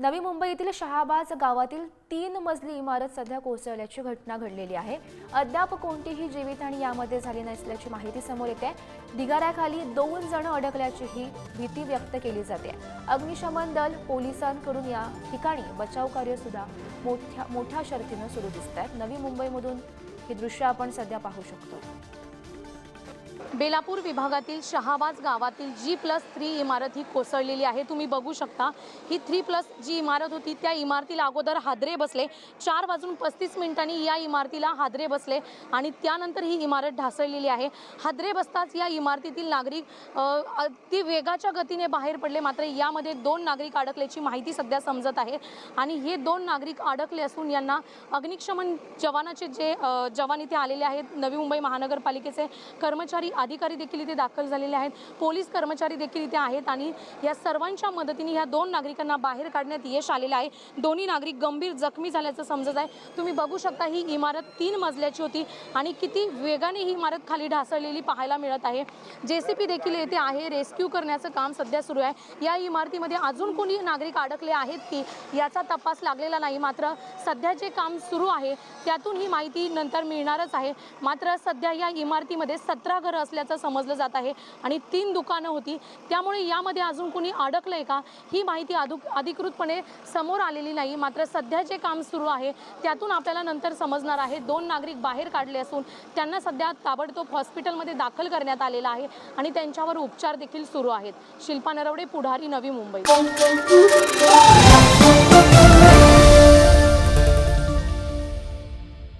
नवी मुंबईतील शहाबाज गावातील तीन मजली इमारत सध्या कोसळल्याची घटना घडलेली आहे. अद्याप कोणतीही जीवितहानी यामध्ये झाली नसल्याची माहिती समोर येते. ढिगाऱ्याखाली दोन जण अडकल्याचीही भीती व्यक्त केली जाते. अग्निशमन दल पोलिसांकडून या ठिकाणी बचाव कार्य सुद्धा मोठ्या मोठ्या शर्तीनं सुरू दिसत आहेत नवी मुंबईमधून ही दृश्य आपण सध्या पाहू शकतो. बेलापूर विभागातील शहाबाज गावातील जी प्लस थ्री इमारत ही कोसळलेली आहे. तुम्ही बघू शकता ही थ्री प्लस जी इमारत होती त्या इमारतीला अगोदर हादरे बसले. चार वाजून पस्तीस मिनिटांनी या इमारतीला हादरे बसले आणि त्यानंतर ही इमारत ढासळलेली आहे. हादरे बसताच या इमारतीतील नागरिक अति वेगाच्या गतीने बाहेर पडले. मात्र यामध्ये दोन नागरिक अडकल्याची माहिती सध्या समजत आहे आणि हे दोन नागरिक अडकले असून यांना अग्निशमन जवानाचे जे जवान इथे आलेले आहेत नवी मुंबई महानगरपालिकेचे कर्मचारी अधिकारी देखील इथे दाखल झालेले आहेत. पोलीस कर्मचारी देखील इथे आहेत आणि या सर्वांच्या मदतीने ह्या दोन नागरिकांना बाहेर काढण्यात यश आलेलं आहे. दोन्ही नागरिक गंभीर जखमी झाल्याचं समजत आहे. तुम्ही बघू शकता ही इमारत तीन मजल्याची होती आणि किती वेगाने ही इमारत खाली ढासळलेली पाहायला मिळत आहे. जे सी पी देखील येथे आहे रेस्क्यू करण्याचं काम सध्या सुरू आहे. या इमारतीमध्ये अजून कोणी नागरिक अडकले आहेत की याचा तपास लागलेला नाही? मात्र सध्या जे काम सुरू आहे त्यातून ही माहिती नंतर मिळणारच आहे. मात्र सध्या या इमारतीमध्ये सतरा घरं असल्याचं समजलं जात आहे आणि तीन दुकानं होती. त्यामुळे यामध्ये अजून कोणी अडकलंय का? ही माहिती अधु अधिकृतपणे समोर आलेली नाही. मात्र सध्या जे काम सुरू आहे त्यातून आपल्याला नंतर समजणार आहे. दोन नागरिक बाहेर काढले असून त्यांना सध्या ताबडतोब हॉस्पिटलमध्ये दाखल करण्यात आलेला आहे आणि त्यांच्यावर उपचार देखील सुरू आहेत. शिल्पा नरवडे पुढारी नवी मुंबई.